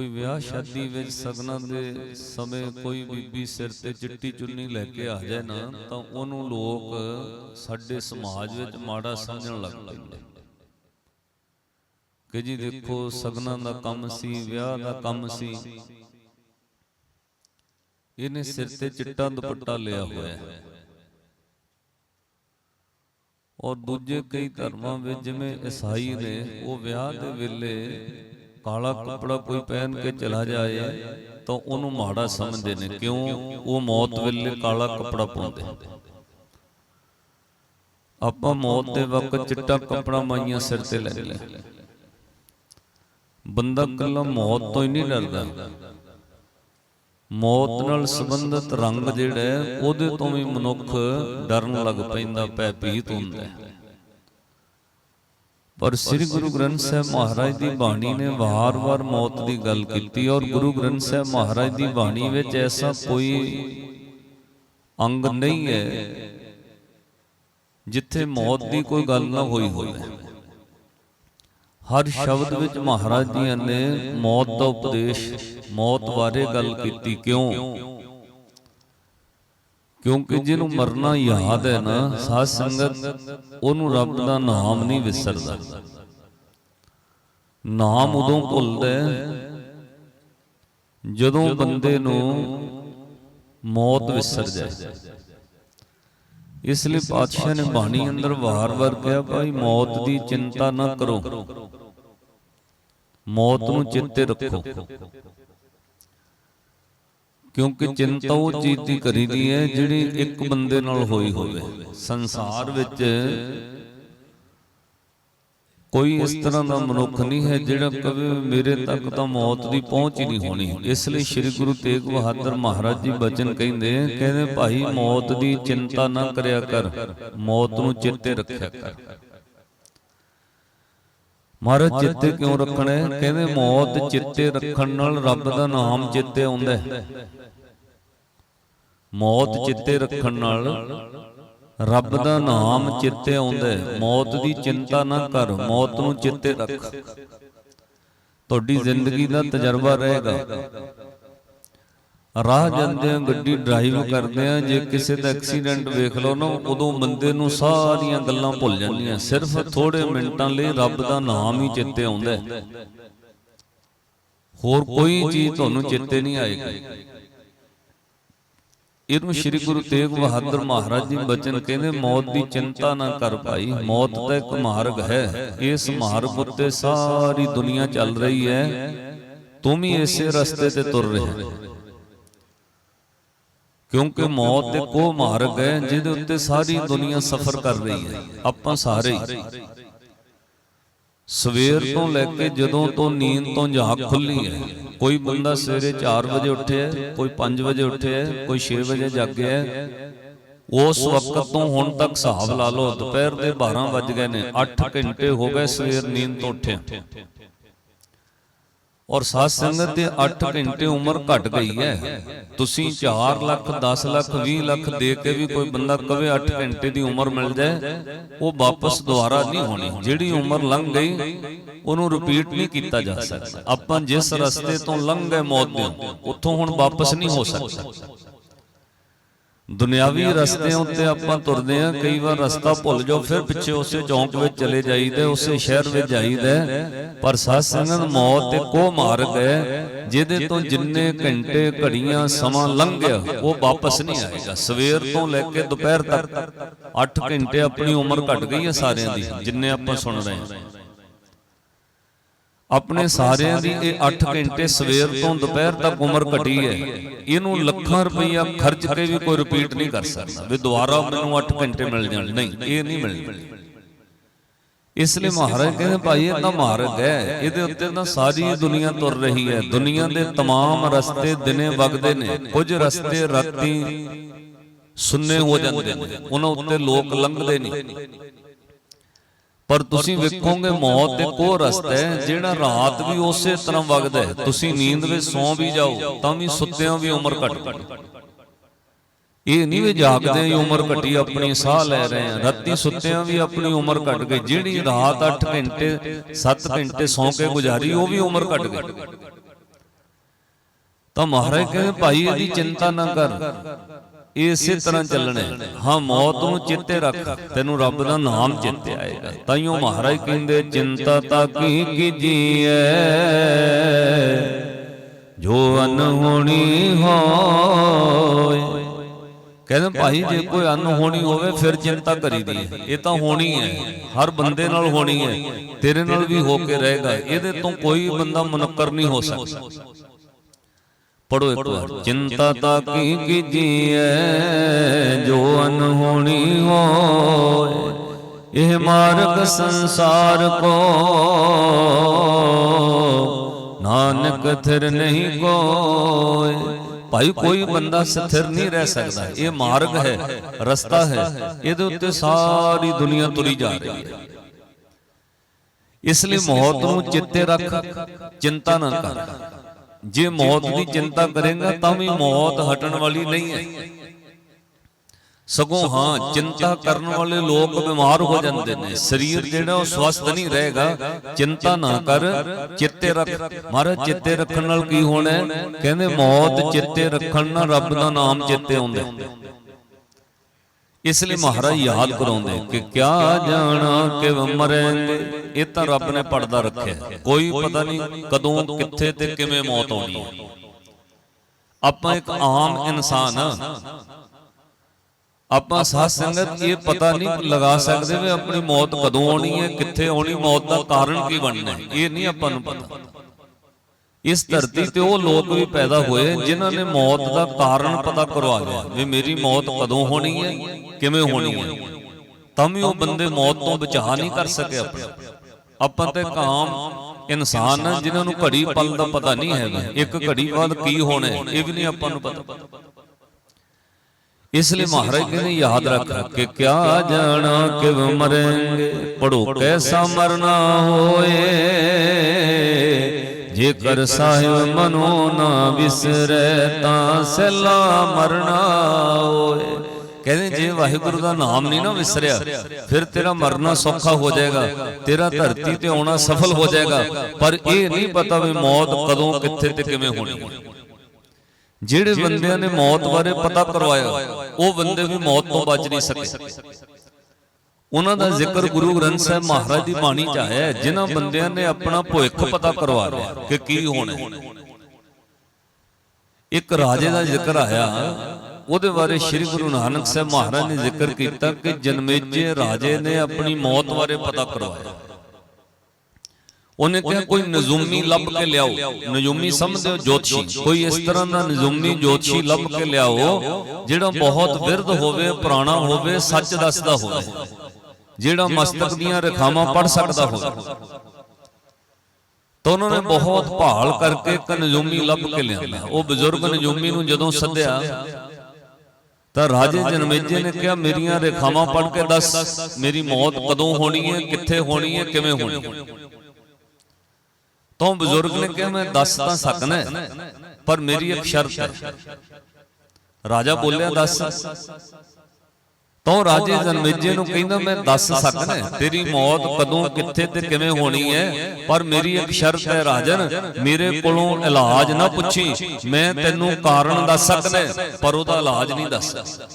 ਕੋਈ ਵਿਆਹ ਸ਼ਾਦੀ ਵਿੱਚ ਸਗਨਾਂ ਦੇ ਸਮੇਂ ਕੋਈ ਬੀਬੀ ਸਿਰ ਤੇ ਚਿੱਟੀ ਚੁੰਨੀ ਲੈ ਕੇ ਆ ਜਾਏ ਨਾ ਤਾਂ ਉਹਨੂੰ ਲੋਕ ਸਾਡੇ ਸਮਾਜ ਵਿੱਚ ਮਾੜਾ ਸਮਝਣ ਲੱਗ ਪੈਂਦੇ ਕਿ ਜੀ ਦੇਖੋ ਸਗਨਾਂ ਦਾ ਕੰਮ ਸੀ ਵਿਆਹ ਦਾ ਕੰਮ ਸੀ। ਇਹਨੇ ਸਿਰ ਤੇ ਚਿੱਟਾ ਦੁਪੱਟਾ ਲਿਆ ਹੋਇਆ। ਹੈ ਔਰ ਦੂਜੇ ਕਈ ਧਰਮਾਂ ਵਿੱਚ ਜਿਵੇਂ ਈਸਾਈ ਨੇ ਉਹ ਵਿਆਹ ਦੇ ਵੇਲੇ ਕਾਲਾ ਕੱਪੜਾ ਕੋਈ ਪਹਿਨ ਕੇ ਚਲਾ ਜਾਏ, ਤਾਂ ਉਹਨੂੰ ਮਾੜਾ ਸਮਝਦੇ ਨੇ। ਕਿਉਂ? ਉਹ ਮੌਤ ਵੇਲੇ ਕਾਲਾ ਕੱਪੜਾ ਪਾਉਂਦੇ ਆਪਾਂ ਮੌਤ ਦੇ ਵਕਤ ਚਿੱਟਾ ਕੱਪੜਾ ਮਾਈਆਂ ਸਿਰ ਤੇ ਲੈ ਲੈ ਬੰਦਾ ਕੱਲਾ ਮੌਤ ਤੋਂ ਹੀ ਨਹੀਂ ਡਰਦਾ। ਮੌਤ ਨਾਲ ਸੰਬੰਧਿਤ ਰੰਗ ਜਿਹੜਾ ਉਹਦੇ ਤੋਂ ਵੀ ਮਨੁੱਖ ਡਰਨ ਲੱਗ ਪੈਂਦਾ, ਭੈਭੀਤ ਹੁੰਦਾ ਹੈ। ਪਰ ਸ੍ਰੀ ਗੁਰੂ ਗ੍ਰੰਥ ਸਾਹਿਬ ਮਹਾਰਾਜ ਦੀ ਬਾਣੀ ਨੇ ਵਾਰ-ਵਾਰ ਮੌਤ ਦੀ ਗੱਲ ਕੀਤੀ ਔਰ ਗੁਰੂ ਗ੍ਰੰਥ ਸਾਹਿਬ ਮਹਾਰਾਜ ਦੀ ਬਾਣੀ ਵਿੱਚ ਐਸਾ ਕੋਈ ਅੰਗ ਨਹੀਂ ਹੈ ਜਿੱਥੇ ਮੌਤ ਦੀ ਕੋਈ ਗੱਲ ਨਾ ਹੋਈ ਹੋਵੇ। ਹਰ ਸ਼ਬਦ ਵਿੱਚ ਮਹਾਰਾਜ ਜੀ ਨੇ ਮੌਤ ਦਾ ਉਪਦੇਸ਼ ਮੌਤ ਬਾਰੇ ਗੱਲ ਕੀਤੀ ਕਿਉਂ? ਕਿਉਂਕਿ ਜਿਹਨੂੰ ਮਰਨਾ ਯਾਦ ਹੈ ਨਾ ਸਾਧ ਸੰਗਤ ਉਹਨੂੰ ਰੱਬ ਦਾ ਨਾਮ ਨਹੀਂ ਵਿਸਰਦਾ। ਨਾਮ ਉਦੋਂ ਭੁੱਲਦਾ ਹੈ ਜਦੋਂ ਬੰਦੇ ਨੂੰ ਮੌਤ ਵਿਸਰ ਜਾਏ। ਇਸ ਲਈ ਪਾਤਸ਼ਾਹ ਨੇ ਬਾਣੀ ਅੰਦਰ ਵਾਰ-ਵਾਰ ਕਿਹਾ ਭਾਈ ਮੌਤ ਦੀ ਚਿੰਤਾ ਨਾ ਕਰੋ। ਮੌਤ ਨੂੰ ਚਿੱਤੇ ਰੱਖੋ। ਕਿਉਂਕਿ ਚਿੰਤਾ ਉਹ ਚੀਜ਼ ਦੀ ਕਰੀਦੀ ਹੈ ਜਿਹੜੀ ਇੱਕ ਬੰਦੇ ਨਾਲ ਹੋਈ ਹੋਵੇ। ਸੰਸਾਰ ਵਿੱਚ ਕੋਈ ਇਸ ਤਰ੍ਹਾਂ ਦਾ ਮਨੁੱਖ ਨਹੀਂ ਹੈ ਜਿਹੜਾ ਕਵੇ ਮੇਰੇ ਤੱਕ ਤਾਂ ਮੌਤ ਦੀ ਪਹੁੰਚ ਹੀ ਨਹੀਂ ਹੋਣੀ। ਇਸ ਲਈ ਸ੍ਰੀ ਗੁਰੂ ਤੇਗ ਬਹਾਦਰ ਮਹਾਰਾਜ ਜੀ ਬਚਨ ਕਹਿੰਦੇ ਕਹਿੰਦੇ ਭਾਈ ਮੌਤ ਦੀ ਚਿੰਤਾ ਨਾ ਕਰਿਆ ਕਰ। ਮੌਤ ਨੂੰ ਚਿੱਤੇ ਰੱਖਿਆ ਕਰ। ਮਹਾਰਾਜ ਚਿੱਤੇ ਕਿਉਂ ਰੱਖਣਾ? ਕਹਿੰਦੇ ਮੌਤ ਚਿੱਤੇ ਰੱਖਣ ਨਾਲ ਰੱਬ ਦਾ ਨਾਮ ਚਿੱਤੇ ਆਉਂਦਾ ਹੈ। ਮੌਤ ਚਿੱਤੇ ਰੱਖਣ ਨਾਲ ਰੱਬ ਦਾ ਨਾਮ ਚਿੱਤੇ ਆਉਂਦਾ ਮੌਤ ਦੀ ਚਿੰਤਾ ਨਾ ਕਰ। ਮੌਤ ਨੂੰ ਚਿੱਤੇ ਰੱਖ। ਤੁਹਾਡੀ ਜ਼ਿੰਦਗੀ ਦਾ ਤਜਰਬਾ ਰਹੇਗਾ। ਰਾਹ ਜਾਂਦੇ ਆ ਗੱਡੀ ਡਰਾਈਵ ਕਰਦੇ ਆ ਜੇ ਕਿਸੇ ਦਾ ਐਕਸੀਡੈਂਟ ਵੇਖ ਲਓ ਨਾ ਉਦੋਂ ਬੰਦੇ ਨੂੰ ਸਾਰੀਆਂ ਗੱਲਾਂ ਭੁੱਲ ਜਾਂਦੀਆਂ। ਸਿਰਫ ਥੋੜੇ ਮਿੰਟਾਂ ਲਈ ਰੱਬ ਦਾ ਨਾਮ ਹੀ ਚਿੱਤੇ ਆਉਂਦਾ ਹੋਰ ਕੋਈ ਚੀਜ਼ ਤੁਹਾਨੂੰ ਚਿੱਤੇ ਨਹੀਂ ਆਏਗੀ। ਇਹਨੂੰ ਸ੍ਰੀ ਗੁਰੂ ਤੇਗ ਬਹਾਦਰ ਮਹਾਰਾਜ ਜੀ ਬਚਨ ਕਹਿੰਦੇ, ਮੌਤ ਦੀ ਚਿੰਤਾ ਨਾ ਕਰ ਭਾਈ, ਮੌਤ ਦਾ ਇੱਕ ਮਾਰਗ ਹੈ। ਇਸ ਮਾਰਗ ਉੱਤੇ ਸਾਰੀ ਦੁਨੀਆ ਚੱਲ ਰਹੀ ਹੈ। ਤੂੰ ਵੀ ਇਸੇ ਰਸਤੇ ਤੇ ਤੁਰ ਰਿਹਾ ਕਿਉਂਕਿ ਮੌਤ ਇੱਕ ਉਹ ਮਾਰਗ ਹੈ ਜਿਹਦੇ ਉੱਤੇ ਸਾਰੀ ਦੁਨੀਆ ਸਫ਼ਰ ਕਰ ਰਹੀ ਹੈ। ਆਪਾਂ ਸਾਰੇ ਸਵੇਰ ਤੋਂ ਲੈ ਕੇ ਜਦੋਂ ਤੋਂ ਨੀਂਦ ਤੋਂ ਜਾਗ ਖੁੱਲੀ ਹੈ। ਕੋਈ ਬੰਦਾ ਸਵੇਰੇ 4 ਵਜੇ ਉੱਠਿਆ ਕੋਈ 5 ਵਜੇ ਉੱਠਿਆ ਕੋਈ 6 ਵਜੇ ਜਾਗਿਆ ਉਸ ਵਕਤ ਤੋਂ ਹੁਣ ਤੱਕ ਹਿਸਾਬ ਲਾ ਲਓ ਦੁਪਹਿਰ ਦੇ 12 ਵੱਜ ਗਏ ਨੇ 8 ਘੰਟੇ ਹੋ ਗਏ ਸਵੇਰ ਨੀਂਦ ਤੋਂ ਉੱਠਿਆ ਔਰ ਸਾਧ ਸੰਗਤ ਦੇ 8 ਘੰਟੇ ਉਮਰ ਘਟ ਗਈ ਹੈ। ਤੁਸੀਂ 4 ਲੱਖ 10 ਲੱਖ 20 ਲੱਖ ਦੇ ਕੇ ਵੀ ਕੋਈ ਬੰਦਾ ਕਵੇ 8 ਘੰਟੇ ਦੀ ਉਮਰ ਮਿਲ ਜਾਏ ਉਹ ਵਾਪਸ ਦੁਬਾਰਾ ਨਹੀਂ ਹੋਣੀ। ਜਿਹੜੀ ਉਮਰ ਲੰਘ ਗਈ ਉਹਨੂੰ ਰਿਪੀਟ ਨਹੀਂ ਕੀਤਾ ਜਾ ਸਕਦਾ। ਆਪਾਂ ਜਿਸ ਰਸਤੇ ਤੋਂ ਲੰਘ ਗਏ ਮੌਤ ਦੇ, ਉੱਥੋਂ ਹੁਣ ਵਾਪਸ ਨਹੀਂ ਹੋ ਸਕਦਾ। ਦੁਨਿਆਵੀ ਰਸਤਿਆਂ ਉੱਤੇ ਆਪਾਂ ਤੁਰਦੇ ਆਂ ਕਈ ਵਾਰ ਰਸਤਾ ਭੁੱਲ ਜਾਓ, ਫਿਰ ਪਿੱਛੇ ਉਸੇ ਚੌਂਕ ਵਿੱਚ ਚਲੇ ਜਾਈਦਾ, ਉਸੇ ਸ਼ਹਿਰ ਵਿੱਚ ਜਾਈਦਾ। ਪਰ ਸਾਧ ਸੰਗਤ, ਮੌਤ ਤੇ ਕੋ ਮਾਰਗ ਹੈ, ਜਿਹਦੇ ਤੋਂ ਜਿੰਨੇ ਘੰਟੇ ਘੜੀਆਂ ਸਮਾਂ ਲੰਘ ਗਿਆ ਉਹ ਵਾਪਸ ਨਹੀਂ ਆਏਗਾ। ਸਵੇਰ ਤੋਂ ਲੈ ਕੇ ਦੁਪਹਿਰ ਤੱਕ 8 ਘੰਟੇ ਆਪਣੀ ਉਮਰ ਘਟ ਗਈ ਹੈ ਸਾਰਿਆਂ ਦੀ, ਜਿੰਨੇ ਆਪਾਂ ਸੁਣ ਰਹੇ ਹਾਂ। ਆਪਣੇ ਸਾਰਿਆਂ ਦੀ ਇਹ 8 ਘੰਟੇ ਸਵੇਰ ਤੋਂ ਦੁਪਹਿਰ ਤੱਕ ਉਮਰ ਘਟੀ ਹੈ ਇਹਨੂੰ ਲੱਖਾਂ ਰੁਪਈਆ ਖਰਚ ਕੇ ਵੀ ਕੋਈ ਰਿਪੀਟ ਨਹੀਂ ਕਰ ਸਕਦਾ ਵੀ ਦੁਬਾਰਾ ਮੈਨੂੰ 8 ਘੰਟੇ ਮਿਲ ਜਾਣ ਨਹੀਂ ਇਹ ਨਹੀਂ ਮਿਲਣੀ ਇਸ ਲਈ ਮਹਾਰਾਜ ਕਹਿੰਦੇ ਭਾਈ ਇਹ ਤਾਂ ਮਾਰਗ ਹੈ ਇਹਦੇ ਉੱਤੇ ਤਾਂ ਸਾਰੀ ਦੁਨੀਆ ਤੁਰ ਰਹੀ ਹੈ ਦੁਨੀਆ ਦੇ तमाम ਰਸਤੇ ਦਿਨੇ ਵਗਦੇ ਨੇ ਕੁਝ ਰਸਤੇ ਰਾਤੀ ਸੁੰਨੇ ਹੋ ਜਾਂਦੇ ਨੇ ਉਹਨਾਂ ਉੱਤੇ ਲੋਕ ਲੰਘਦੇ ਨਹੀਂ ਪਰ ਤੁਸੀਂ ਵੇਖੋਗੇ ਮੌਤ ਦੇ ਕੋ ਰਸਤਾ ਹੈ ਜਿਹੜਾ ਰਾਤ ਵੀ ਉਸੇ ਤਰ੍ਹਾਂ ਵਗਦਾ ਹੈ। ਤੁਸੀਂ ਨੀਂਦ ਵਿੱਚ ਸੌਂ ਵੀ ਜਾਓ ਤਾਂ ਵੀ ਸੁੱਤਿਆਂ ਵੀ ਉਮਰ ਘਟ। ਇਹ ਨਹੀਂ ਵੀ ਜਾਗਦੇ ਹੀ ਉਮਰ ਘਟੀ ਆਪਣੀ ਸਾਹ ਲੈ ਰਹੇ ਆ ਰਾਤੀ ਸੁੱਤਿਆਂ ਵੀ ਆਪਣੀ ਉਮਰ ਘਟ ਗਈ। ਜਿਹੜੀ ਰਾਤ 8 ਘੰਟੇ 7 ਘੰਟੇ ਸੌਂ ਕੇ ਗੁਜ਼ਾਰੀ ਉਹ ਵੀ ਉਮਰ ਘਟ ਗਈ। ਤਾਂ ਮਹਾਰਾਜ ਕਹਿੰਦੇ ਭਾਈ ਇਹਦੀ ਚਿੰਤਾ ਨਾ ਕਰ। ਇਸੇ ਤਰ੍ਹਾਂ ਚੱਲਣਾ। ਹੈ। ਮੌਤ ਨੂੰ ਚਿੱਤੇ ਰੱਖ ਤੈਨੂੰ ਰੱਬ ਦਾ ਨਾਮ ਚਿੱਤੇ ਆਏਗਾ। ਤਾਈਓ ਮਹਾਰਾਜ ਕਹਿੰਦੇ ਚਿੰਤਾ ਤਾਂ ਕੀ ਕੀਜੀਐ ਜੋ ਅਨਹੋਣੀ ਹੋਏ। ਕਹਿੰਦੇ ਭਾਈ ਜੇ ਕੋਈ ਅਨਹੋਣੀ ਹੋਵੇ ਫਿਰ ਚਿੰਤਾ ਕਰੀਦੀ ਹੈ। ਇਹ ਤਾਂ ਹੋਣੀ ਹੈ। ਹਰ ਬੰਦੇ ਨਾਲ ਹੋਣੀ ਹੈ। ਤੇਰੇ ਨਾਲ ਵੀ ਹੋ ਕੇ ਰਹੇਗਾ। ਇਹਦੇ ਤੋਂ ਕੋਈ ਬੰਦਾ ਮੁਨੱਕਰ ਨਹੀਂ ਹੋ ਸਕਦਾ। ਪੜੋ ਇੱਕ ਵਾਰ ਚਿੰਤਾ ਤਾਂ ਕੀ ਕੀਜੀਐ ਜੋ ਅਨਹੋਣੀ ਹੋਏ। ਇਹ ਮਾਰਗ ਸੰਸਾਰ ਕੋ। ਨਾਨਕ ਥਿਰ ਨਹੀਂ ਕੋਏ। ਭਾਈ ਕੋਈ ਬੰਦਾ ਸਥਿਰ ਨਹੀਂ ਰਹਿ ਸਕਦਾ। ਇਹ ਮਾਰਗ ਹੈ, ਰਸਤਾ ਹੈ। ਇਹਦੇ ਉੱਤੇ ਸਾਰੀ ਦੁਨੀਆ ਤੁਰੀ ਜਾ ਰਹੀ ਹੈ। ਇਸ ਲਈ ਮੌਤ ਨੂੰ ਚਿੱਤੇ ਰੱਖ, ਚਿੰਤਾ ਨਾ ਕਰ। ਜੇ ਮੌਤ ਦੀ ਚਿੰਤਾ ਕਰੇਗਾ ਤਾਂ ਵੀ ਮੌਤ ਹਟਣ ਵਾਲੀ ਨਹੀਂ ਹੈ। ਸਗੋਂ ਹਾਂ ਚਿੰਤਾ ਕਰਨ ਵਾਲੇ ਲੋਕ ਬਿਮਾਰ ਹੋ ਜਾਂਦੇ ਨੇ। ਸਰੀਰ ਜਿਹੜਾ ਉਹ ਸਵਸਥ ਨਹੀਂ ਰਹੇਗਾ ਚਿੰਤਾ ਨਾ ਕਰ ਚਿੱਤੇ ਰੱਖ। ਮਹਾਰਾਜ ਚਿੱਤੇ ਰੱਖਣ ਨਾਲ ਕੀ ਹੋਣਾ? ਕਹਿੰਦੇ ਮੌਤ ਚਿੱਤੇ ਰੱਖਣ ਨਾਲ ਰੱਬ ਦਾ ਨਾਮ ਚਿੱਤੇ ਆਉਂਦਾ। ਇਸ ਲਈ ਮਹਾਰਾਜ ਯਾਦ ਕਰਾਉਂਦੇ ਕਿ ਕਿਆ ਜਾਣਾ ਕਿ ਮਰਾਂਗੇ ਇਹ ਤਾਂ ਰੱਬ ਨੇ ਪੜਦਾ ਰੱਖਿਆ। ਕੋਈ ਪਤਾ ਨਹੀਂ ਕਦੋਂ ਕਿੱਥੇ ਤੇ ਕਿਵੇਂ ਮੌਤ ਆਉਣੀ ਹੈ। ਆਪਾਂ ਇੱਕ ਆਮ ਇਨਸਾਨ ਆਪਾਂ ਸਾਧ ਸੰਗਤ ਇਹ ਪਤਾ ਨਹੀਂ ਲਗਾ ਸਕਦੇ ਵੀ ਆਪਣੀ ਮੌਤ ਕਦੋਂ ਆਉਣੀ ਹੈ ਕਿੱਥੇ ਆਉਣੀ ਮੌਤ ਦਾ ਕਾਰਨ ਕੀ ਬਣਨਾ ਹੈ। ਇਹ ਨਹੀਂ ਆਪਾਂ ਨੂੰ ਪਤਾ। ਇਸ ਧਰਤੀ ਤੇ ਉਹ ਲੋਕ ਵੀ ਪੈਦਾ ਹੋਏ ਜਿਨ੍ਹਾਂ ਨੇ ਮੌਤ ਦਾ ਕਾਰਨ ਪਤਾ ਕਰਵਾ ਲਿਆ ਵੀ ਮੇਰੀ ਮੌਤ ਕਦੋਂ ਹੋਣੀ ਹੈ ਕਿਵੇਂ ਹੋਣੀ ਹੈ? ਤਾਂ ਵੀ ਉਹ ਬੰਦੇ ਮੌਤ ਤੋਂ ਬਚਾ ਨਹੀਂ ਕਰ ਸਕੇ ਆਪਣੇ। ਆਪਾਂ ਤੇ ਕਾਮ ਇਨਸਾਨ ਜਿਨ੍ਹਾਂ ਨੂੰ ਘੜੀ ਪਲ ਦਾ ਪਤਾ ਨਹੀਂ ਹੈਗਾ। ਇੱਕ ਘੜੀ ਬਾਅਦ ਕੀ ਹੋਣਾ ਹੈ, ਇਹ ਵੀ ਨਹੀਂ ਆਪਾਂ ਨੂੰ ਪਤਾ। ਇਸ ਲਈ ਮਹਾਰਾਜ ਕਹਿੰਦੇ ਯਾਦ ਰੱਖ ਕਿ ਕਿਆ ਜਾਣਾ ਕਿ ਮਰਾਂਗੇ? ਪੜੋ ਕੈਸਾ ਮਰਨਾ ਹੋਏ? ਜੇਕਰ ਸਾਹਿਬ ਮਨੋ ਨਾ ਵਿਸਰੈ ਤਾਂ ਸਲਾ ਮਰਨਾ ਹੋਏ ਕਹਿੰਦੇ ਜੇ ਵਾਹਿਗੁਰੂ ਦਾ ਨਾਮ ਨਹੀਂ ਨਾ ਵਿਸਰਿਆ, ਫਿਰ ਤੇਰਾ ਮਰਨਾ ਸੌਖਾ ਹੋ ਜਾਏਗਾ, ਤੇਰਾ ਧਰਤੀ ਤੇ ਆਉਣਾ ਸਫਲ ਹੋ ਜਾਏਗਾ, ਪਰ ਇਹ ਨਹੀਂ ਪਤਾ ਵੀ ਮੌਤ ਕਦੋਂ, ਕਿੱਥੇ ਤੇ ਕਿਵੇਂ ਹੋਣੀ। ਜਿਹੜੇ ਬੰਦਿਆਂ ਨੇ ਮੌਤ ਬਾਰੇ ਪਤਾ ਕਰਵਾਇਆ, ਉਹ ਬੰਦੇ ਵੀ ਮੌਤ ਤੋਂ ਬਚ ਨਹੀਂ ਸਕੇ। ਉਹਨਾਂ ਦਾ ਜ਼ਿਕਰ ਗੁਰੂ ਗ੍ਰੰਥ ਸਾਹਿਬ ਮਹਾਰਾਜ ਦੀ ਬਾਣੀ ਚ ਆਇਆ ਹੈ ਜਿਨ੍ਹਾਂ ਬੰਦਿਆਂ ਨੇ ਆਪਣਾ ਭੁੱਖ ਪਤਾ ਕਰਵਾ ਲਿਆ ਕਿ ਕੀ ਹੋਣਾ ਹੈ। ਇੱਕ ਰਾਜੇ ਦਾ ਜ਼ਿਕਰ ਆਇਆ ਉਹਦੇ ਬਾਰੇ ਸ੍ਰੀ ਗੁਰੂ ਨਾਨਕ ਸਾਹਿਬ ਮਹਾਰਾਜ ਨੇ ਜ਼ਿਕਰ ਕੀਤਾ ਕਿ ਜਨਮੇਜੇ ਰਾਜੇ ਨੇ ਆਪਣੀ ਮੌਤ ਬਾਰੇ ਪਤਾ ਕਰਵਾਇਆ। ਉਹਨੇ ਕਿਹਾ ਕੋਈ ਨਜ਼ੂਮੀ ਲੱਭ ਕੇ ਲਿਆਓ ਨਜ਼ੂਮੀ ਸਮਝਦੇ ਹੋ ਜੋਤਸ਼ੀ। ਕੋਈ ਇਸ ਤਰ੍ਹਾਂ ਦਾ ਨਜ਼ੂਮੀ ਜੋਤਸ਼ੀ ਲੱਭ ਕੇ ਲਿਆਓ ਜਿਹੜਾ ਬਹੁਤ ਵਿਰਧ ਹੋਵੇ ਪੁਰਾਣਾ ਹੋਵੇ ਸੱਚ ਦੱਸਦਾ ਹੋਵੇ ਜਿਹੜਾ ਮਸਤਕ ਦੀਆਂ ਰੇਖਾਵਾਂ ਪੜ ਸਕਦਾ ਹੋਵੇ। ਤਾਂ ਉਹਨਾਂ ਨੇ ਬਹੁਤ ਭਾਲ ਕਰਕੇ ਇੱਕ ਨਜ਼ੂਮੀ ਲੱਭ ਕੇ ਲਿਆਂਦਾ। ਉਹ ਬਜ਼ੁਰਗ ਨਜ਼ੂਮੀ ਨੂੰ ਜਦੋਂ ਸੱਦਿਆ ਤਾਂ ਰਾਜੇ ਜਨਮੇਜੇ ਨੇ ਕਿਹਾ ਮੇਰੀਆਂ ਰੇਖਾਵਾਂ ਪੜ ਕੇ ਦੱਸ ਮੇਰੀ ਮੌਤ ਕਦੋਂ ਹੋਣੀ ਹੈ ਕਿੱਥੇ ਹੋਣੀ ਹੈ ਕਿਵੇਂ ਹੋਣੀ ਹੈ? ਤਾਂ ਬਜ਼ੁਰਗ ਨੇ ਕਿਹਾ ਮੈਂ ਦੱਸ ਤਾਂ ਸਕਣਾ ਹੈ, ਪਰ ਮੇਰੀ ਇੱਕ ਸ਼ਰਤ ਹੈ। ਰਾਜਾ ਬੋਲਿਆ ਦੱਸ। ਤਾਂ ਰਾਜੇ ਜਨਮੇਜੇ ਨੂੰ ਕਹਿੰਦਾ ਮੈਂ ਦੱਸ ਸਕਣਾ ਹੈ, ਤੇਰੀ ਮੌਤ ਕਦੋਂ ਕਿੱਥੇ ਤੇ ਕਿਵੇਂ ਹੋਣੀ ਹੈ? ਪਰ ਮੇਰੀ ਇੱਕ ਸ਼ਰਤ ਹੈ ਰਾਜਨ ਮੇਰੇ ਕੋਲੋਂ ਇਲਾਜ ਨਾ ਪੁੱਛੀ। ਮੈਂ ਤੈਨੂੰ ਕਾਰਨ ਦੱਸ ਸਕਦਾ ਪਰ ਉਹਦਾ ਇਲਾਜ ਨਹੀਂ ਦੱਸ ਸਕਦਾ।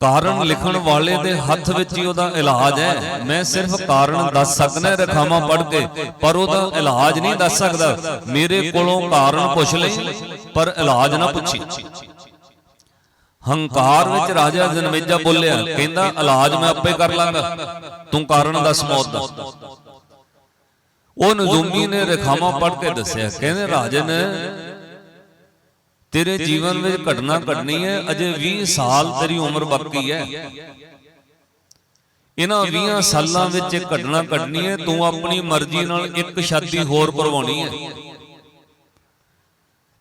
ਕਾਰਨ ਲਿਖਣ ਵਾਲੇ ਦੇ ਹੱਥ ਵਿੱਚ ਹੀ ਉਹਦਾ ਇਲਾਜ ਹੈ। ਮੈਂ ਸਿਰਫ ਕਾਰਨ ਦੱਸ ਸਕਦਾ ਰਖਾਵਾਂ ਪੜ੍ਹ ਕੇ ਪਰ ਉਹਦਾ ਇਲਾਜ ਨਹੀਂ ਦੱਸ ਸਕਦਾ। ਮੇਰੇ ਕੋਲੋਂ ਕਾਰਨ ਪੁੱਛ ਲਈ ਪਰ ਇਲਾਜ ਨਾ ਪੁੱਛੀ। ਹੰਕਾਰ ਵਿੱਚ ਰਾਜਾ ਜਨਮੇਜਾ ਬੋਲਿਆ ਕਹਿੰਦਾ ਇਲਾਜ ਮੈਂ ਆਪੇ ਕਰ ਲਾਂਗਾ। ਤੂੰ ਕਾਰਨ ਦੱਸ। ਮੌਤ ਦਾ ਉਹ ਨਜ਼ੂਮੀ ਨੇ ਰਖਾਵਾਂ ਪੜ੍ਹ ਕੇ ਦੱਸਿਆ ਕਹਿੰਦੇ ਰਾਜਨ ਤੇਰੇ ਜੀਵਨ ਵਿੱਚ ਘਟਨਾ ਘਟਣੀ ਹੈ ਅਜੇ 20 ਸਾਲ ਤੇਰੀ ਉਮਰ ਬਾਕੀ ਹੈ। ਇਹਨਾਂ 20 ਸਾਲਾਂ ਵਿੱਚ ਘਟਨਾ ਘਟਣੀ ਹੈ ਤੂੰ ਆਪਣੀ ਮਰਜ਼ੀ ਨਾਲ ਇੱਕ ਸ਼ਾਦੀ ਹੋਰ ਕਰਵਾਉਣੀ ਹੈ।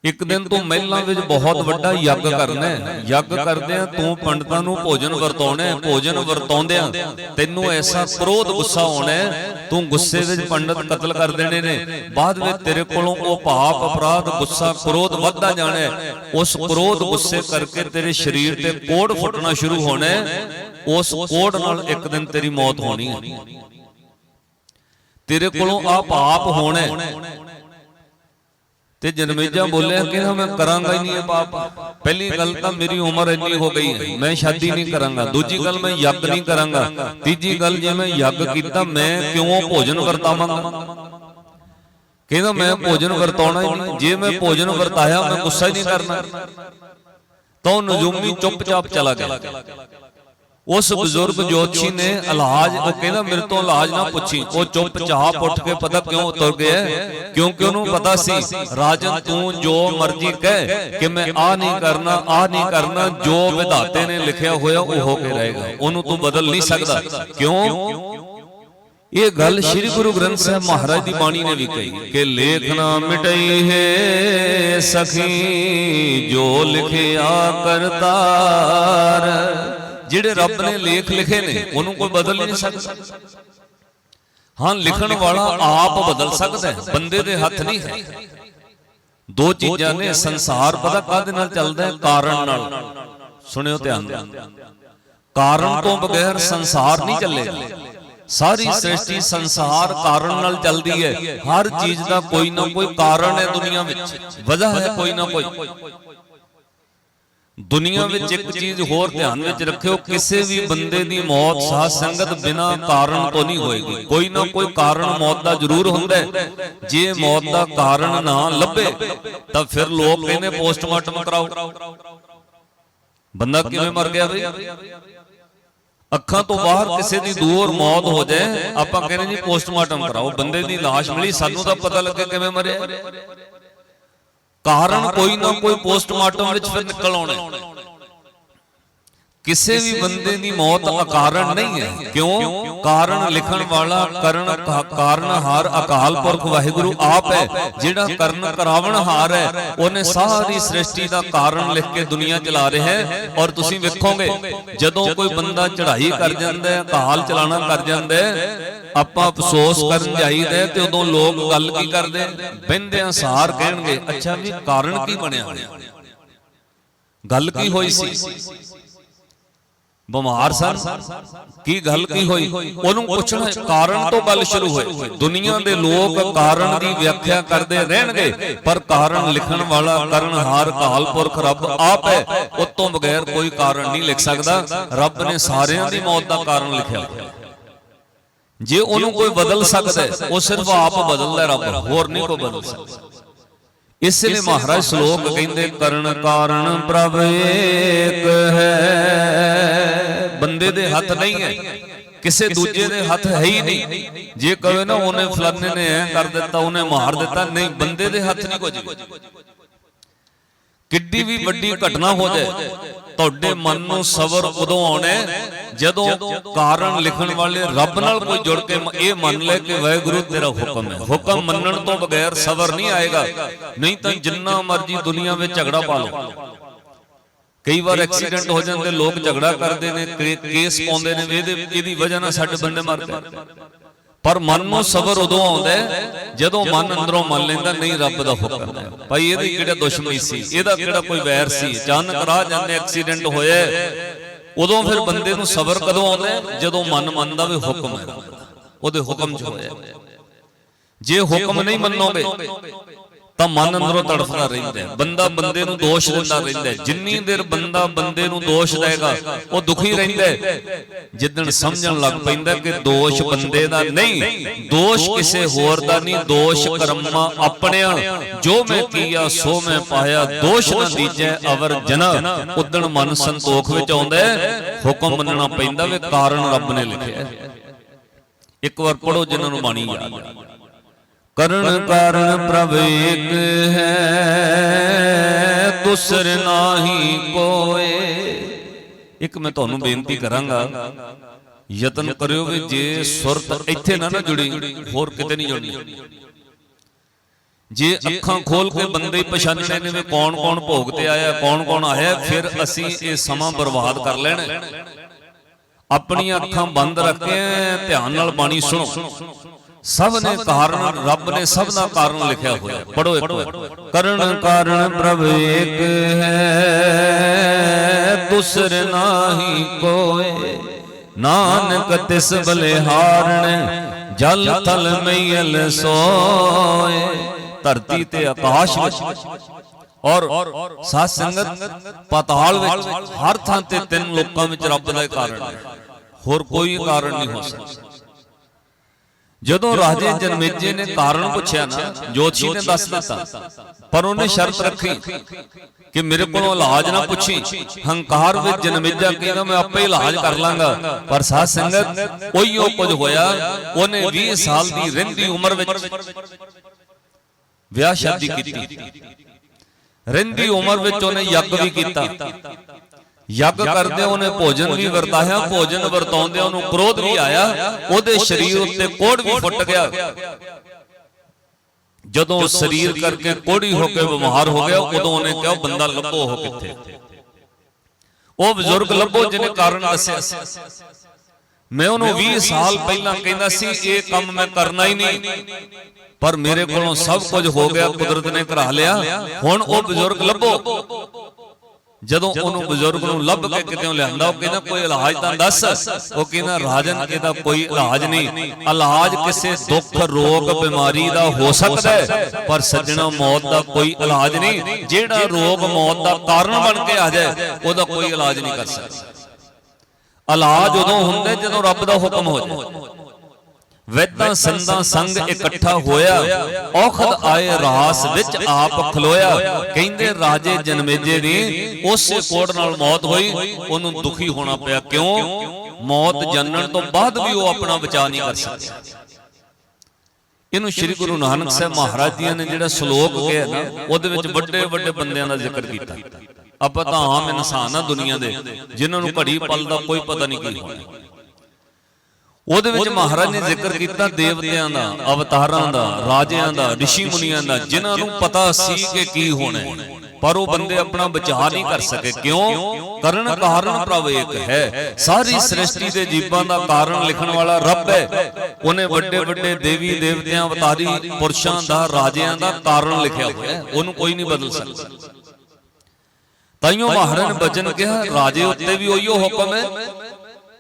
ਇੱਕ ਦਿਨ ਤੂੰ ਮਹਿਲਾਂ ਵਿੱਚ ਬਹੁਤ ਵੱਡਾ ਯੱਗ ਕਰਨਾ ਹੈ। ਯੱਗ ਕਰਦਿਆਂ ਤੂੰ ਪੰਡਤਾਂ ਨੂੰ ਭੋਜਨ ਵਰਤਾਉਣਾ ਹੈ ਭੋਜਨ ਵਰਤਾਉਂਦਿਆਂ ਤੈਨੂੰ ਐਸਾ ਕ੍ਰੋਧ ਗੁੱਸਾ ਆਉਣਾ ਹੈ ਤੂੰ ਗੁੱਸੇ ਵਿੱਚ ਪੰਡਤ ਕਤਲ ਕਰ ਦੇਣੇ ਨੇ। ਬਾਅਦ ਵਿੱਚ ਤੇਰੇ ਕੋਲੋਂ ਉਹ ਪਾਪ ਅਪਰਾਧ ਗੁੱਸਾ ਕ੍ਰੋਧ ਵੱਧਦਾ ਜਾਣਾ ਹੈ। ਉਸ ਕ੍ਰੋਧ ਗੁੱਸੇ ਕਰਕੇ ਤੇਰੇ ਸਰੀਰ ਤੇ ਕੋੜ ਫੁੱਟਣਾ ਸ਼ੁਰੂ ਹੋਣਾ ਹੈ। ਉਸ ਕੋੜ ਨਾਲ ਇੱਕ ਦਿਨ ਤੇਰੀ ਮੌਤ ਹੋਣੀ ਹੈ। ਤੇਰੇ ਕੋਲੋਂ ਆ ਪਾਪ ਹੋਣਾ ਹੈ ਤੇ ਜਨਮੇਜਾ ਬੋਲਿਆ ਕਿ ਮੈਂ ਕਰਾਂਗਾ ਹੀ ਨਹੀਂ ਇਹ ਪਾਪ। ਪਹਿਲੀ ਗੱਲ ਤਾਂ ਮੇਰੀ ਉਮਰ ਇੰਨੀ ਹੋ ਗਈ ਹੈ। ਮੈਂ ਸ਼ਾਦੀ ਨਹੀਂ ਕਰਾਂਗਾ। ਦੂਜੀ ਗੱਲ ਮੈਂ ਯੱਗ ਨਹੀਂ ਕਰਾਂਗਾ। ਤੀਜੀ ਗੱਲ ਜੇ ਮੈਂ ਯੱਗ ਕੀਤਾ ਮੈਂ ਕਿਉਂ ਭੋਜਨ ਵਰਤਾਵਾਂਗਾ? ਕਹਿੰਦਾ ਮੈਂ ਭੋਜਨ ਵਰਤਾਉਣਾ ਹੀ ਨਹੀਂ। ਜੇ ਮੈਂ ਭੋਜਨ ਵਰਤਾਇਆ ਮੈਂ ਗੁੱਸਾ ਹੀ ਨਹੀਂ ਕਰਨਾ। ਤਾਂ ਨਜੂਮੀ ਚੁੱਪਚਾਪ ਚਲਾ ਗਿਆ। ਉਸ ਬਜ਼ੁਰਗ ਜੋਤਸ਼ੀ ਨੇ ਇਲਾਜ ਉਹ ਕਹਿੰਦਾ ਮੇਰੇ ਤੋਂ ਇਲਾਜ ਨਾ ਪੁੱਛੀ। ਉਹ ਚੁੱਪਚਾਪ ਉੱਠ ਕੇ ਪਤਾ ਕਿਉਂ ਤੁਰ ਗਿਆ ਕਿਉਂਕਿ ਉਹਨੂੰ ਪਤਾ ਸੀ ਰਾਜਨ ਤੂੰ ਜੋ ਮਰਜ਼ੀ ਕਹਿ ਕਿ ਮੈਂ ਆ ਨਹੀਂ ਕਰਨਾ ਆ ਨਹੀਂ ਕਰਨਾ ਜੋ ਵਿਧਾਤੇ ਨੇ ਲਿਖਿਆ ਹੋਇਆ ਉਹ ਹੋ ਕੇ ਰਹੇਗਾ। ਉਹਨੂੰ ਤੂੰ ਬਦਲ ਨਹੀਂ ਸਕਦਾ। ਕਿਉਂ? ਇਹ ਗੱਲ ਸ੍ਰੀ ਗੁਰੂ ਗ੍ਰੰਥ ਸਾਹਿਬ ਮਹਾਰਾਜ ਦੀ ਬਾਣੀ ਨੇ ਵੀ ਕਹੀ ਕਿ ਲੇਖ ਨਾ ਮਿਟਈ ਹੈ ਸਖੀ ਜੋ ਲਿਖਿਆ ਕਰਤਾਰ ਜਿਹੜੇ ਰੱਬ ਨੇ ਲੇਖ ਲਿਖੇ ਨੇ ਉਹਨੂੰ ਕੋਈ ਬਦਲ ਨਹੀਂ ਸਕਦਾ। ਹਾਂ ਲਿਖਣ ਵਾਲਾ ਆਪ ਬਦਲ ਸਕਦਾ ਹੈ ਬੰਦੇ ਦੇ ਹੱਥ ਨਹੀਂ ਹੈ। ਦੋ ਚੀਜ਼ਾਂ ਨੇ ਸੰਸਾਰ ਪਤਾ ਕਾਹਦੇ ਨਾਲ ਚੱਲਦਾ ਹੈ? ਕਾਰਨ ਨਾਲ। ਸੁਣਿਓ ਧਿਆਨ ਨਾਲ। ਕਾਰਨ ਤੋਂ ਬਗੈਰ ਸੰਸਾਰ ਨਹੀਂ ਚੱਲੇਗਾ। ਸਾਰੀ ਸ੍ਰਿਸ਼ਟੀ ਸੰਸਾਰ ਕਾਰਨ ਨਾਲ ਚੱਲਦੀ ਹੈ। ਹਰ ਚੀਜ਼ ਦਾ ਕੋਈ ਨਾ ਕੋਈ ਕਾਰਨ ਹੈ ਦੁਨੀਆ ਵਿੱਚ। ਵਜ੍ਹਾ ਹੈ ਕੋਈ। ਨਾ ਕੋਈ। ਦੁਨੀਆ ਵਿੱਚ ਇੱਕ ਚੀਜ਼ ਹੋਰ ਧਿਆਨ ਵਿੱਚ ਰੱਖਿਓ ਕਿਸੇ ਵੀ ਬੰਦੇ ਦੀ ਮੌਤ ਸਾਧ ਸੰਗਤ ਬਿਨਾ ਕਾਰਨ ਤੋਂ ਨਹੀਂ ਹੋਏਗੀ। ਕੋਈ ਨਾ ਕੋਈ ਕਾਰਨ ਮੌਤ ਦਾ ਜ਼ਰੂਰ ਹੁੰਦਾ ਹੈ। ਜੇ ਮੌਤ ਦਾ ਕਾਰਨ ਨਾ ਲੱਭੇ ਤਾਂ ਫਿਰ ਲੋਕ ਕਹਿੰਦੇ ਪੋਸਟਮਾਰਟਮ ਕਰਾਓ। ਬੰਦਾ ਕਿਵੇਂ ਮਰ ਗਿਆ ਬਈ? ਅੱਖਾਂ ਤੋਂ ਬਾਹਰ ਕਿਸੇ ਦੀ ਦੂਰ ਮੌਤ ਹੋ ਜਾਏ ਆਪਾਂ ਕਹਿੰਦੇ ਜੀ ਪੋਸਟਮਾਰਟਮ ਕਰਾਓ। ਬੰਦੇ ਦੀ ਲਾਸ਼ ਮਿਲੀ ਸਾਨੂੰ ਤਾਂ ਪਤਾ ਲੱਗੇ ਕਿਵੇਂ ਮਰਿਆ। ਕਾਰਨ ਕੋਈ ਨਾ ਕੋਈ ਪੋਸਟਮਾਰਟਮ ਵਿੱਚ ਫਿਰ ਨਿਕਲ ਆਉਣਾ। ਕਿਸੇ ਵੀ ਬੰਦੇ ਦੀ ਮੌਤ ਅਕਾਰਨ ਨਹੀਂ ਹੈ। ਕਿਉਂ? ਕਾਰਨ ਲਿਖਣ ਵਾਲਾ ਕਰਨ ਕਾਰਨ ਹਾਰ ਅਕਾਲ ਪੁਰਖ ਵਾਹਿਗੁਰੂ ਆਪ ਹੈ। ਜਿਹੜਾ ਕਰਨ ਕਰਾਵਣ ਹਾਰ ਹੈ ਉਹਨੇ ਸਾਰੀ ਸ੍ਰਿਸ਼ਟੀ ਦਾ ਕਾਰਨ ਲਿਖ ਕੇ ਦੁਨੀਆ ਚਲਾ ਰਿਹਾ ਹੈ ਔਰ ਤੁਸੀਂ ਵੇਖੋਗੇ ਜਦੋਂ ਕੋਈ ਬੰਦਾ ਚੜ੍ਹਾਈ ਕਰ ਜਾਂਦਾ ਹੈ ਅਕਾਲ ਚਲਾਣਾ ਕਰ ਜਾਂਦਾ ਹੈ ਆਪਾਂ ਅਫਸੋਸ ਕਰਨ ਜਾਈਦਾ ਤੇ ਉਦੋਂ ਲੋਕ ਗੱਲ ਕੀ ਕਰਦੇ ਬਹਿੰਦਿਆਂ ਸਾਰ ਕਹਿਣਗੇ ਅੱਛਾ ਵੀ ਕਾਰਨ ਕੀ ਬਣਿਆ? ਗੱਲ ਕੀ ਹੋਈ ਸੀ ਬਿਮਾਰ ਸਨ। ਕੀ ਗੱਲ ਕੀ ਹੋਈ? ਉਹਨੂੰ ਪੁੱਛਣਾ ਕਾਰਨ ਤੋਂ ਗੱਲ ਸ਼ੁਰੂ ਹੋਈ। ਦੁਨੀਆ ਦੇ ਲੋਕ ਕਾਰਨ ਦੀ ਵਿਆਖਿਆ ਕਰਦੇ ਰਹਿਣਗੇ, ਪਰ ਕਾਰਨ ਲਿਖਣ ਵਾਲਾ ਕਰਨਹਾਰ ਕਾਲ ਪੁਰਖ ਰੱਬ ਆਪ ਹੈ। ਉਤੋਂ ਬਗੈਰ ਕੋਈ ਕਾਰਨ ਨਹੀਂ ਲਿਖ ਸਕਦਾ। ਰੱਬ ਨੇ ਸਾਰਿਆਂ ਦੀ ਮੌਤ ਦਾ ਕਾਰਨ ਲਿਖਿਆ। ਜੇ ਉਹਨੂੰ ਕੋਈ ਬਦਲ ਸਕਦਾ ਉਹ ਸਿਰਫ ਆਪ ਬਦਲਦਾ ਰੱਬ। ਹੋਰ ਨਹੀਂ ਕੋਈ ਬਦਲ ਸਕਦਾ। ਇਸ ਲਈ ਮਹਾਰਾਜ ਸ਼ਲੋਕ ਕਹਿੰਦੇ, ਕਰਨ ਕਾਰਨ ਪ੍ਰਭ ਏਕ ਹੈ। ਬੰਦੇ ਦੇ ਹੱਥ ਨਹੀਂ ਹੈ ਕਿਸੇ ਦੂਜੇ ਦੇ ਹੱਥ ਹੈ ਹੀ ਨਹੀਂ। ਜੇ ਕਹੇ ਨਾ ਉਹਨੇ ਫਲਾਣੇ ਨੇ ਐ ਕਰ ਦਿੱਤਾ ਉਹਨੇ ਮਾਰ ਦਿੱਤਾ ਨਹੀਂ ਬੰਦੇ ਦੇ ਹੱਥ ਨਹੀਂ ਕੁਝ। ਕਿੱਡੀ ਵੀ ਵੱਡੀ ਘਟਨਾ ਹੋ ਜਾਏ ਤੁਹਾਡੇ ਮਨ ਨੂੰ ਸਬਰ ਉਦੋਂ ਆਉਣਾ ਜਦੋਂ ਕਾਰਨ ਲਿਖਣ ਵਾਲੇ ਰੱਬ ਨਾਲ ਕੋਈ ਜੁੜ ਕੇ ਇਹ ਮੰਨ ਲੈ ਕਿ ਵਾਹਿਗੁਰੂ ਤੇਰਾ ਹੁਕਮ ਹੈ। ਹੁਕਮ ਮੰਨਣ ਤੋਂ ਬਗੈਰ ਸਬਰ ਨਹੀਂ ਆਏਗਾ। ਨਹੀਂ ਤਾਂ ਜਿੰਨਾ ਮਰਜ਼ੀ ਦੁਨੀਆ ਵਿੱਚ ਝਗੜਾ ਪਾ ਲਓ। ਕਈ ਵਾਰ ਐਕਸੀਡੈਂਟ ਹੋ ਜਾਂਦੇ ਲੋਕ ਝਗੜਾ ਕਰਦੇ ਨੇ ਕੇਸ ਪਾਉਂਦੇ ਨੇ ਇਹਦੇ ਇਹਦੀ ਵਜ੍ਹਾ ਨਾਲ ਸਾਡੇ ਬੰਦੇ ਮਰਦੇ ਪਰ ਮਨ ਨੂੰ ਸਬਰ ਉਦੋਂ ਆਉਂਦਾ ਜਦੋਂ ਮਨ ਅੰਦਰੋਂ ਮੰਨ ਲੈਂਦਾ ਨਹੀਂ ਰੱਬ ਦਾ ਹੁਕਮ ਹੈ। ਭਾਈ ਇਹਦੀ ਕਿਹੜਾ ਦੁਸ਼ਮਣੀ ਸੀ? ਇਹਦਾ ਕਿਹੜਾ ਕੋਈ ਵੈਰ ਸੀ? ਅਚਾਨਕ ਰਾਹ ਜਾਂਦੇ ਐਕਸੀਡੈਂਟ ਹੋਇਆ ਉਦੋਂ ਫਿਰ ਬੰਦੇ ਨੂੰ ਸਬਰ ਕਦੋਂ ਆਉਂਦਾ ਜਦੋਂ ਮਨ ਮੰਨਦਾ ਵੀ ਹੁਕਮ ਹੈ। ਉਹਦੇ ਹੁਕਮ 'ਚ ਹੋਇਆ ਜੇ ਹੁਕਮ ਨਹੀਂ ਮੰਨੋਗੇ ਤਾਂ ਮਨ ਅੰਦਰੋਂ ਤੜਫਦਾ ਰਹਿੰਦਾ ਬੰਦਾ ਬੰਦੇ ਨੂੰ ਦੋਸ਼ ਦਿੰਦਾ ਰਹਿੰਦਾ ਜਿੰਨੀ ਦੇਰ ਬੰਦਾ ਬੰਦੇ ਨੂੰ ਦੋਸ਼ ਦੇਗਾ ਉਹ ਦੁਖੀ ਰਹਿੰਦਾ ਜਿੱਦਣ ਸਮਝਣ ਲੱਗ ਪੈਂਦਾ ਕਿ ਦੋਸ਼ ਬੰਦੇ ਦਾ ਨਹੀਂ। ਦੋਸ਼ ਕਿਸੇ ਹੋਰ ਦਾ ਨਹੀਂ। ਦੋਸ਼ ਕਰਮਾਂ ਆਪਣਿਆਂ ਜੋ ਮੈਂ ਕੀਆ ਸੋ ਮੈਂ ਪਾਇਆ। ਦੋਸ਼ ਨਾ ਦੀਜੈ ਅਵਰ ਜਨਾ। ਉਦਣ ਮਨ ਸੰਤੋਖ ਵਿੱਚ ਆਉਂਦਾ ਹੁਕਮ ਮੰਨਣਾ ਪੈਂਦਾ ਵੇ ਕਾਰਨ ਰੱਬ ਨੇ ਲਿਖਿਆ ਇੱਕ ਵਾਰ ਪੜੋ ਜਿਨ੍ਹਾਂ ਨੂੰ ਬਾਣੀ ਯਾਦ ਹੈ। ਕਰਨ ਕਾਰਨ ਪ੍ਰਭ ਏਕ ਹੈ ਦੁਸਰ ਨਾਹੀ ਕੋਏ। ਇੱਕ ਮੈਂ ਤੁਹਾਨੂੰ ਬੇਨਤੀ ਕਰਾਂਗਾ ਯਤਨ ਕਰਿਓ ਵੀ ਜੇ ਸੁਰਤ ਇੱਥੇ ਨਾ ਨਾ ਜੁੜੀ ਹੋਰ ਕਿਤੇ ਨਹੀਂ ਜੁੜਨੀ। ਜੇ ਅੱਖਾਂ ਖੋਲ ਕੇ ਬੰਦੇ ਪਛਾਣਨੇ ਨੇ ਵੀ ਕੌਣ ਕੌਣ ਭੋਗ ਤੇ ਆਇਆ ਕੌਣ ਕੌਣ ਆਇਆ ਫਿਰ ਅਸੀਂ ਇਹ ਸਮਾਂ ਬਰਬਾਦ ਕਰ ਲੈਣਾ। ਆਪਣੀਆਂ ਅੱਖਾਂ ਬੰਦ ਰੱਖ ਕੇ ਧਿਆਨ ਨਾਲ ਬਾਣੀ ਸੁਣੋ। ਸਭ ਨੇ ਕਾਰਨ ਰੱਬ ਨੇ ਸਭ ਦਾ ਕਾਰਨ ਲਿਖਿਆ ਹੋਇਆ। ਪੜੋ ਇੱਕ ਵਾਰ। ਕਰਨ ਕਾਰਨ ਪ੍ਰਭ ਏਕ ਹੈ ਦੁਸਰ ਨਾਹੀ ਕੋਏ। ਨਾਨਕ ਤਿਸ ਬਲਿਹਾਰਣ ਜਲ ਥਲ ਮਈਲ ਸੋਏ। ਧਰਤੀ ਤੇ ਆਕਾਸ਼ ਵਿੱਚ। ਔਰ ਸਾਧ ਸੰਗਤ ਪਤਾਲ ਵਿੱਚ। ਹਰ ਥਾਂ ਤੇ ਤਿੰਨ ਲੋਕਾਂ ਵਿੱਚ ਰੱਬ ਦਾ ਕਾਰਨ ਹੈ। ਹੋਰ ਕੋਈ ਕਾਰਨ ਨਹੀਂ ਹੋ ਸਕਦਾ। ਜਦੋਂ ਰਾਜੇ ਜਨਮੇਜੇ ਨੇ ਕਾਰਨ ਪੁੱਛਿਆ ਨਾ ਜੋਤਸ਼ੀ ਨੇ ਦੱਸ ਦਿੱਤਾ। ਪਰ ਉਹਨੇ ਸ਼ਰਤ ਰੱਖੀ ਕਿ ਮੇਰੇ ਕੋਲੋਂ ਇਲਾਜ ਨਾ ਪੁੱਛੀ। ਹੰਕਾਰ ਵਿੱਚ ਜਨਮੇਜਾ ਕਹਿੰਦਾ ਮੈਂ ਆਪੇ ਇਲਾਜ ਕਰ ਲਾਂਗਾ। ਪਰ ਸਾਧ ਸੰਗਤ ਉਹੀਓ ਕੁਝ ਹੋਇਆ। ਉਹਨੇ 20 ਸਾਲ ਦੀ ਰਹਿੰਦੀ ਉਮਰ ਵਿੱਚ ਵਿਆਹ ਸ਼ਾਦੀ ਕੀਤੀ। ਰਹਿੰਦੀ ਉਮਰ ਵਿੱਚ ਉਹਨੇ ਯੱਗ ਵੀ ਕੀਤਾ। ਯੱਗ ਕਰਦੇ ਉਹਨੇ ਭੋਜਨ ਵੀ ਵਰਤਾਇਆ ਭੋਜਨ ਵਰਤਾਉਂਦੇ ਉਹਨੂੰ ਕ੍ਰੋਧ ਵੀ ਆਇਆ ਉਹਦੇ ਸਰੀਰ ਉੱਤੇ ਕੋੜ ਵੀ ਫੁੱਟ ਗਿਆ। ਜਦੋਂ ਸਰੀਰ ਕਰਕੇ ਕੋੜੀ ਹੋ ਕੇ ਬਿਮਾਰ ਹੋ ਗਿਆ ਉਦੋਂ ਉਹਨੇ ਕਿਹਾ "ਉਹ ਬੰਦਾ ਲੱਭੋ ਉਹ ਕਿੱਥੇ? ਉਹ ਬਜ਼ੁਰਗ ਲੱਭੋ ਜਿਹਨੇ ਕਾਰਨ ਦੱਸਿਆ ਸੀ। ਮੈਂ ਉਹਨੂੰ 20 ਸਾਲ ਪਹਿਲਾਂ ਕਹਿੰਦਾ ਸੀ ਇਹ ਕੰਮ ਮੈਂ ਕਰਨਾ ਹੀ ਨਹੀਂ। ਪਰ ਮੇਰੇ ਕੋਲੋਂ ਸਭ ਕੁਝ ਹੋ ਗਿਆ ਕੁਦਰਤ ਨੇ ਕਰਾ ਲਿਆ। ਹੁਣ ਉਹ ਬਜ਼ੁਰਗ ਲੱਭੋ। ਜਦੋਂ ਉਹਨੂੰ ਬਜ਼ੁਰਗ ਨੂੰ ਲੱਭ ਕੇ ਕਿਤੇ ਲਿਆਂਦਾ ਉਹ ਕਹਿੰਦਾ ਕੋਈ ਇਲਾਜ ਤਾਂ ਦੱਸ। ਉਹ ਕਹਿੰਦਾ ਰਾਜਨ ਇਹਦਾ ਕੋਈ ਇਲਾਜ ਨਹੀਂ। ਇਲਾਜ ਕਿਸੇ ਦੁੱਖ ਰੋਗ ਬਿਮਾਰੀ ਦਾ ਹੋ ਸਕਦਾ ਹੈ ਪਰ ਸੱਜਣਾ ਮੌਤ ਦਾ ਕੋਈ ਇਲਾਜ ਨਹੀਂ। ਜਿਹੜਾ ਰੋਗ ਮੌਤ ਦਾ ਕਾਰਨ ਬਣ ਕੇ ਆ ਜਾਏ ਉਹਦਾ ਕੋਈ ਇਲਾਜ ਨਹੀਂ ਕਰ ਸਕਦਾ। ਇਲਾਜ ਉਦੋਂ ਹੁੰਦਾ ਜਦੋਂ ਰੱਬ ਦਾ ਹੁਕਮ ਹੋ ਜਾਏ। ਵੈਦਾਂ ਸੰਦਾਂ ਸੰਗ ਇਕੱਠਾ ਹੋਇਆ। ਔਖਦ ਆਏ ਰਾਸ ਵਿੱਚ ਆਪ ਖਲੋਇਆ। ਕਹਿੰਦੇ ਰਾਜੇ ਜਨਮੇਜੇ ਦੀ ਉਸੇ ਕੋੜ ਨਾਲ ਮੌਤ ਹੋਈ। ਉਹਨੂੰ ਦੁਖੀ ਹੋਣਾ ਪਿਆ। ਕਿਉਂ? ਮੌਤ ਜਾਣਨ ਤੋਂ ਬਾਅਦ ਵੀ ਉਹ ਆਪਣਾ ਬਚਾਅ ਨਹੀਂ ਕਰ ਸਕਿਆ ਇਹਨੂੰ ਸ੍ਰੀ ਗੁਰੂ ਨਾਨਕ ਸਾਹਿਬ ਮਹਾਰਾਜ ਜੀ ਨੇ ਜਿਹੜਾ ਸ਼ਲੋਕ ਕਿਹਾ ਨਾ ਉਹਦੇ ਵਿੱਚ ਵੱਡੇ ਵੱਡੇ ਬੰਦਿਆਂ ਦਾ ਜ਼ਿਕਰ ਕੀਤਾ। ਆਪਾਂ ਤਾਂ ਆਮ ਇਨਸਾਨ ਆ ਦੁਨੀਆ ਦੇ ਜਿਨ੍ਹਾਂ ਨੂੰ ਘੜੀ ਪਲ ਦਾ ਕੋਈ ਪਤਾ ਨਹੀਂ ਕੀ ਹੋਣਾ। ਉਹਦੇ ਵਿੱਚ ਮਹਾਰਾਜ ਨੇ ਜ਼ਿਕਰ ਕੀਤਾ ਦੇਵਤਿਆਂ ਦਾ ਅਵਤਾਰਾਂ ਦਾ ਰਾਜਿਆਂ ਦਾ ઋષਿ ਮੁਨੀਆਂ ਦਾ ਜਿਨ੍ਹਾਂ ਨੂੰ ਪਤਾ ਸੀ ਕਿ ਕੀ ਹੋਣਾ ਹੈ। ਪਰ ਉਹ ਬੰਦੇ ਆਪਣਾ ਬਚਾਅ ਨਹੀਂ ਕਰ ਸਕੇ। ਕਿਉਂ? ਕਰਨ ਕਾਰਨ ਪ੍ਰਭ ਇੱਕ ਹੈ। ਸਾਰੀ ਸ੍ਰਿਸ਼ਟੀ ਦੇ ਜੀਵਾਂ ਦਾ ਕਾਰਨ ਲਿਖਣ ਵਾਲਾ ਰੱਬ ਹੈ। ਉਹਨੇ ਵੱਡੇ ਵੱਡੇ ਦੇਵੀ ਦੇਵਤਿਆਂ ਅਵਤਾਰੀ ਪੁਰਸ਼ਾਂ ਦਾ ਰਾਜਿਆਂ ਦਾ ਕਾਰਨ ਲਿਖਿਆ ਹੋਇਆ ਹੈ। ਉਹਨੂੰ ਕੋਈ ਨਹੀਂ ਬਦਲ ਸਕਦਾ। ਤਾਈਓ ਮਹਾਰਾਜ ਨੇ ਬਚਨ ਕਿਹਾ ਰਾਜੇ ਉੱਤੇ ਵੀ ਉਹੀਓ ਹੁਕਮ ਹੈ।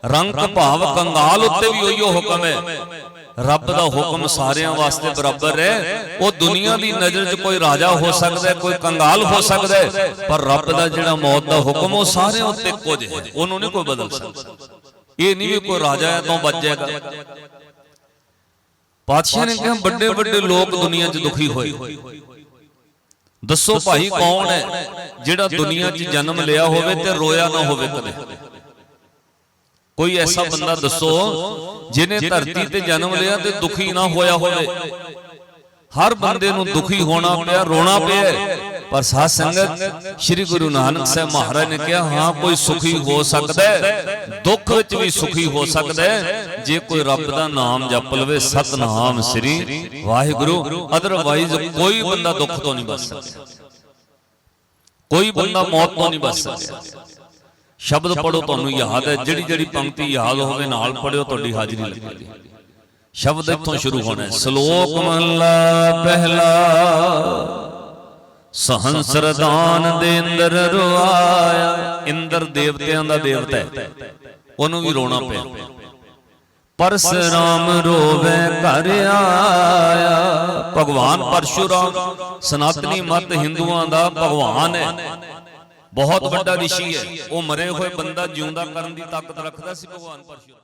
ਰੰਗ ਭਾਵ ਕੰਗਾਲ ਉੱਤੇ ਵੀ ਉਹੀਓ ਹੁਕਮ ਹੈ। ਰੱਬ ਦਾ ਹੁਕਮ ਸਾਰਿਆਂ ਵਾਸਤੇ ਬਰਾਬਰ ਹੈ। ਉਹ ਦੁਨੀਆ ਦੀ ਨਜ਼ਰ 'ਚ ਕੋਈ ਰਾਜਾ ਹੋ ਸਕਦਾ ਕੋਈ ਕੰਗਾਲ ਹੋ ਸਕਦਾ ਪਰ ਰੱਬ ਦਾ ਜਿਹੜਾ ਮੌਤ ਦਾ ਹੁਕਮ ਉਹ ਸਾਰਿਆਂ ਉੱਤੇ ਇੱਕੋ ਜਿਹਾ ਹੈ। ਉਹਨੂੰ ਨਹੀਂ ਕੋਈ ਬਦਲ ਸਕਦਾ। ਇਹ ਨਹੀਂ ਵੀ ਕੋਈ ਰਾਜਾ ਹੈ ਤਾਂ ਬਚ ਜਾਏਗਾ ਪਾਤਸ਼ਾਹ ਨੇ ਕਿਹਾ ਵੱਡੇ ਵੱਡੇ ਲੋਕ ਦੁਨੀਆ 'ਚ ਦੁਖੀ ਹੋਏ। ਦੱਸੋ ਭਾਈ ਕੌਣ ਹੈ ਜਿਹੜਾ ਦੁਨੀਆ 'ਚ ਜਨਮ ਲਿਆ ਹੋਵੇ ਤੇ ਰੋਇਆ ਨਾ ਹੋਵੇ। ਕਦੇ। ਕੋਈ ਐਸਾ ਬੰਦਾ ਦੱਸੋ ਜਿਹਨੇ ਧਰਤੀ ਤੇ ਜਨਮ ਲਿਆ ਤੇ ਦੁਖੀ ਨਾ ਹੋਇਆ ਹੋਵੇ। ਹਰ ਬੰਦੇ ਨੂੰ ਦੁਖੀ ਹੋਣਾ ਪਿਆ ਰੋਣਾ ਪਿਆ। ਪਰ ਸਾਧ ਸੰਗਤ ਸ੍ਰੀ ਗੁਰੂ ਨਾਨਕ ਸਾਹਿਬ ਮਹਾਰਾਜ ਨੇ ਕਿਹਾ ਹਾਂ ਕੋਈ ਸੁਖੀ ਹੋ ਸਕਦਾ ਹੈ। ਦੁੱਖ ਵਿੱਚ ਵੀ ਸੁਖੀ ਹੋ ਸਕਦਾ ਹੈ। ਜੇ ਕੋਈ ਰੱਬ ਦਾ ਨਾਮ ਜਪ ਲਵੇ ਸਤਨਾਮ ਸ੍ਰੀ ਵਾਹਿਗੁਰੂ। ਅਦਰਵਾਈਜ਼ ਕੋਈ ਬੰਦਾ ਦੁੱਖ ਤੋਂ ਨਹੀਂ ਬਚ ਸਕਦਾ। ਕੋਈ ਬੰਦਾ ਮੌਤ ਤੋਂ ਨਹੀਂ ਬਚ ਸਕਦਾ। ਸ਼ਬਦ ਪੜੋ ਤੁਹਾਨੂੰ ਯਾਦ ਹੈ ਜਿਹੜੀ ਜਿਹੜੀ ਪੰਕਤੀ ਯਾਦ ਹੋਵੇ ਨਾਲ ਪੜਿਓ ਤੁਹਾਡੀ ਹਾਜ਼ਰੀ ਲੱਗੇਗੀ ਸ਼ਬਦ ਇੱਥੋਂ ਸ਼ੁਰੂ ਹੋਣਾ ਹੈ। ਸ਼ਲੋਕ ਮਹਲਾ ਪਹਿਲਾ। ਸਹੰਸਰਦਾਨ ਦੇ ਅੰਦਰ ਰੁਆਇਆ। ਇੰਦਰ ਦੇਵਤਿਆਂ ਦਾ ਦੇਵਤਾ ਹੈ। ਉਹਨੂੰ ਵੀ ਰੋਣਾ ਪਿਆ। ਪਰਸਰਾਮ ਰੋਵੇ ਘਰ ਆਇਆ। ਭਗਵਾਨ ਪਰਸ਼ੁਰਾਮ। ਸਨਾਤਨੀ ਮਤ ਹਿੰਦੂਆਂ ਦਾ ਭਗਵਾਨ ਹੈ। ਬਹੁਤ ਵੱਡਾ ਰਿਸ਼ੀ ਹੈ। ਉਹ ਮਰੇ ਹੋਏ ਬੰਦਾ ਜਿਉਂਦਾ ਕਰਨ ਦੀ ਤਾਕਤ ਰੱਖਦਾ ਸੀ ਭਗਵਾਨ ਪਰਸ਼ੁਰਾਮ